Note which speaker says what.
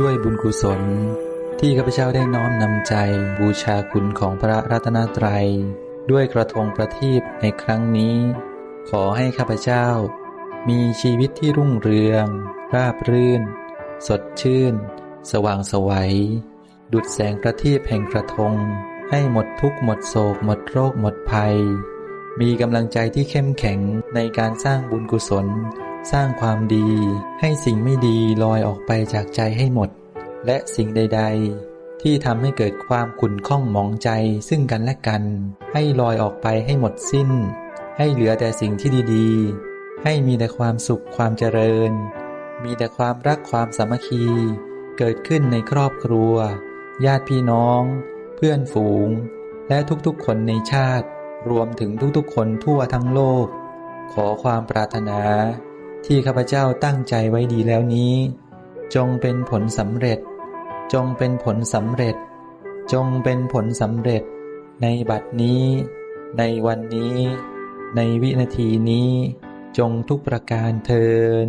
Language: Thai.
Speaker 1: ด้วยบุญกุศล ที่ข้าพเจ้าได้น้อมนำใจบูชาคุณของพระรัตนตรัย ด้วยกระทงประทีปในครั้งนี้ ขอให้ข้าพเจ้า มีชีวิตที่รุ่งเรือง ราบรื่น สดชื่น สว่างสวัย ดุดแสงประทีปแห่งกระทง ให้หมดทุกข์หมดโศก หมดโรคหมดภัย มีกำลังใจที่เข้มแข็งในการสร้างบุญกุศล สร้างความดี ให้สิ่งไม่ดีลอยออกไปจากใจให้หมด และสิ่งใด ๆ ที่ทำให้เกิดความขุ่นข้องหมองใจซึ่งกันและกัน ให้ลอยออกไปให้หมดสิ้น ให้เหลือแต่สิ่งที่ดีๆ ให้มีแต่ความสุขความเจริญ มีแต่ความรักความสามัคคี เกิดขึ้นในครอบครัว ญาติพี่น้อง เพื่อนฝูง และทุกๆคนในชาติ รวมถึงทุกๆคนทั่วทั้งโลก ขอความปรารถนา ที่ข้าพเจ้าตั้งใจไว้ดีแล้วนี้ จงเป็นผลสำเร็จ จงเป็นผลสำเร็จ จงเป็นผลสำเร็จ ในบัดนี้ ในวันนี้ ในวินาทีนี้ จงทุกประการเทิน